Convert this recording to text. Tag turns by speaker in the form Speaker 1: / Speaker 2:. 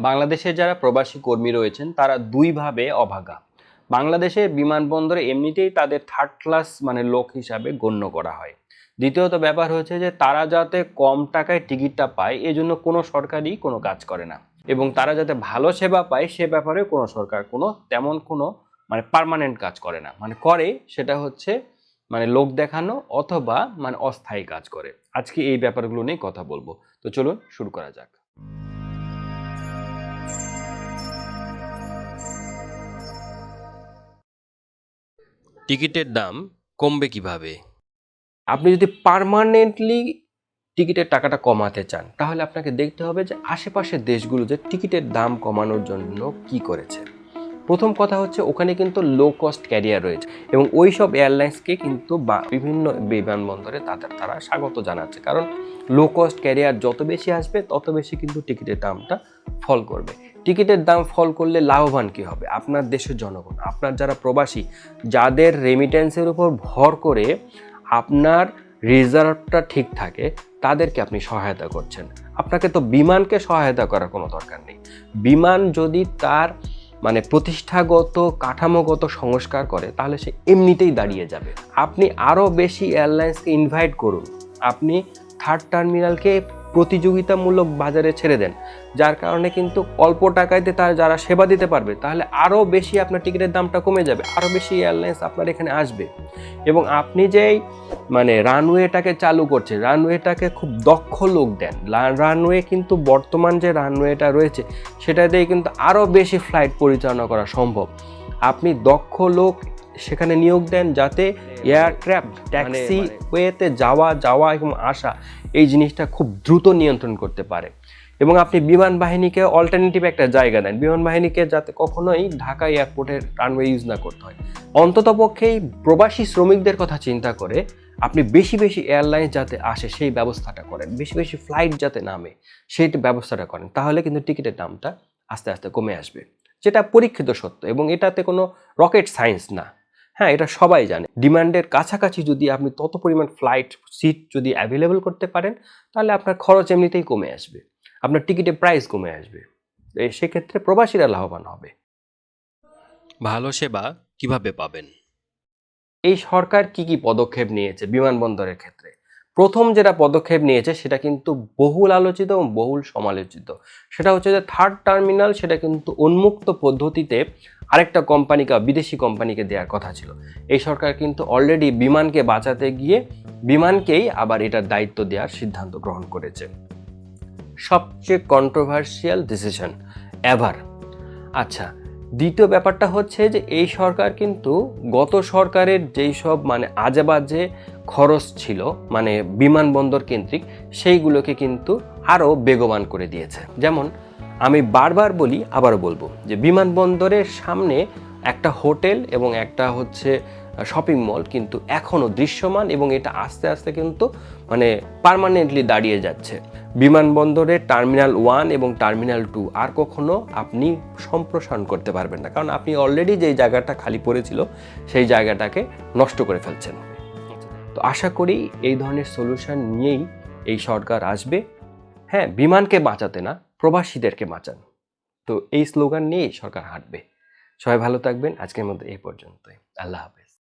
Speaker 1: বাংলাদেশে যারা প্রবাসী কর্মী রয়েছেন, তারা দুইভাবে অভাগা। বাংলাদেশের বিমানবন্দরে এমনিতেই তাদের থার্ড ক্লাস মানে লোক হিসাবে গণ্য করা হয়। দ্বিতীয়ত ব্যাপার হচ্ছে যে, তারা যাতে কম টাকায় টিকিটটা পায়, এজন্য কোনো সরকারই কোনো কাজ করে না। এবং তারা যাতে ভালো সেবা পায়, সে ব্যাপারে কোনো সরকার কোনো তেমন কোনো মানে পার্মানেন্ট কাজ করে না। মানে করে সেটা হচ্ছে মানে লোক দেখানো অথবা মানে অস্থায়ী কাজ করে। আজকে এই ব্যাপারগুলো নিয়ে কথা বলব। তো চলুন শুরু করা যাক। টিকিটের দাম কমবে কীভাবে? আপনি যদি পারমানেন্টলি টিকিটের টাকাটা কমাতে চান, তাহলে আপনাকে দেখতে হবে যে আশেপাশের দেশগুলো যে টিকিটের দাম কমানোর জন্য কি করেছে। প্রথম কথা হচ্ছে ওখানে কিন্তু লো কস্ট ক্যারিয়ার রয়েছে এবং ওই সব এয়ারলাইন্সকে কিন্তু বা বিভিন্ন বিমানবন্দরে তাদের তারা স্বাগত জানাচ্ছে। কারণ লো কস্ট ক্যারিয়ার যত বেশি আসবে, তত বেশি কিন্তু টিকিটের দামটা ফল করবে। টিকিটের দাম ফল করলে লাভবান কী হবে? আপনার দেশের জনগণ, আপনার যারা প্রবাসী, যাদের রেমিটেন্সের উপর ভর করে আপনার রিজার্ভটা ঠিক থাকে, তাদেরকে আপনি সহায়তা করছেন। আপনাকে তো বিমানকে সহায়তা করার কোনো দরকার নেই। বিমান যদি তার মানে প্রতিষ্ঠাগত, কাঠামোগত সংস্কার করে, তাহলে সে এমনিতেই দাঁড়িয়ে যাবে। আপনি আরও বেশি এয়ারলাইন্সকে ইনভাইট করুন। আপনি থার্ড টার্মিনালকে প্রতিযোগিতামূলক বাজারে ছেড়ে দেন, যার কারণে কিন্তু অল্প টাকাইতে তার যারা সেবা দিতে পারবে, তাহলে আরও বেশি আপনার টিকিটের দামটা কমে যাবে, আরও বেশি এয়ারলাইন্স আপনার এখানে আসবে। এবং আপনি যেই মানে রানওয়েটাকে চালু করছেন, রানওয়েটাকে খুব দক্ষ লোক দেন রানওয়ে কিন্তু বর্তমান যে রানওয়েটা রয়েছে, সেটা দিয়ে কিন্তু আরও বেশি ফ্লাইট পরিচালনা করা সম্ভব। আপনি দক্ষ লোক সেখানে নিয়োগ দেন যাতে এয়ারক্রাফট ট্যাক্সি ওয়েতে যাওয়া যাওয়া এবং আসা এই জিনিসটা খুব দ্রুত নিয়ন্ত্রণ করতে পারে। এবং আপনি বিমান বাহিনীকে অল্টারনেটিভ একটা জায়গা দেন। বিমান বাহিনীকে যাতে কখনোই ঢাকা এয়ারপোর্টের রানওয়ে ইউজ না করতে হয়। অন্তত পক্ষেই প্রবাসী শ্রমিকদের কথা চিন্তা করে আপনি বেশি বেশি এয়ারলাইন্স যাতে আসে সেই ব্যবস্থাটা করেন। বেশি বেশি ফ্লাইট যাতে নামে সেই ব্যবস্থাটা করেন। তাহলে কিন্তু টিকিটের দামটা আস্তে আস্তে কমে আসবে। যেটা পরীক্ষিত সত্য এবং এটাতে কোনো রকেট সায়েন্স না। হ্যাঁ এটা সবাই জানে। ডিমান্ডের কাছাকাছি যদি আপনি তত পরিমাণ ফ্লাইট সিট যদি অ্যাভেলেবল করতে পারেন তাহলে আপনার খরচ এমনিতেই কমে আসবে। আপনার টিকিটের প্রাইস কমে আসবে। সেক্ষেত্রে প্রবাসীরা লাভবান হবে। ভালো সেবা কীভাবে পাবেন? এই সরকার কি কি পদক্ষেপ নিয়েছে বিমানবন্দরের ক্ষেত্রে? প্রথম যেটা পদক্ষেপ নিয়েছে সেটা কিন্তু বহুল আলোচিত এবং বহুল সমালোচিত। সেটা হচ্ছে যে থার্ড টার্মিনাল সেটা কিন্তু উন্মুক্ত পদ্ধতিতে আরেকটা কোম্পানিকে বিদেশি কোম্পানিকে দেওয়ার কথা ছিল। এই সরকার কিন্তু অলরেডি বিমানকে বাঁচাতে গিয়ে বিমানকেই আবার এটার দায়িত্ব দেওয়ার সিদ্ধান্ত গ্রহণ করেছে। সবচেয়ে কন্ট্রোভার্সিয়াল ডিসিশন এভার আচ্ছা দ্বিতীয় ব্যাপারটা হচ্ছে যে এই সরকার কিন্তু গত সরকারের যেই সব মানে আজেবাজে খরচ ছিল মানে বিমানবন্দর কেন্দ্রিক, সেইগুলোকে কিন্তু আরও বেগবান করে দিয়েছে। যেমন আমি বারবার বলি, আবারও বলব যে বিমানবন্দরের সামনে একটা হোটেল এবং একটা হচ্ছে শপিং মল কিন্তু এখনও দৃশ্যমান এবং এটা আস্তে আস্তে কিন্তু মানে পার্মানেন্টলি দাঁড়িয়ে যাচ্ছে। বিমানবন্দরের টার্মিনাল ওয়ান এবং টার্মিনাল টু আর কখনো আপনি সম্প্রসারণ করতে পারবেন না। কারণ আপনি অলরেডি যেই জায়গাটা খালি পড়েছিল, সেই জায়গাটাকে নষ্ট করে ফেলছেন। তো আশা করি এই ধরনের সলিউশন নিয়েই এই সরকার আসবে। হ্যাঁ বিমানকে বাঁচাতে না প্রবাসীদেরকে বাঁচান। তো এই স্লোগান নিয়েই সরকার হাঁটবে। সবাই ভালো থাকবেন। আজকের মধ্যে এই পর্যন্তই। আল্লাহ হাফেজ।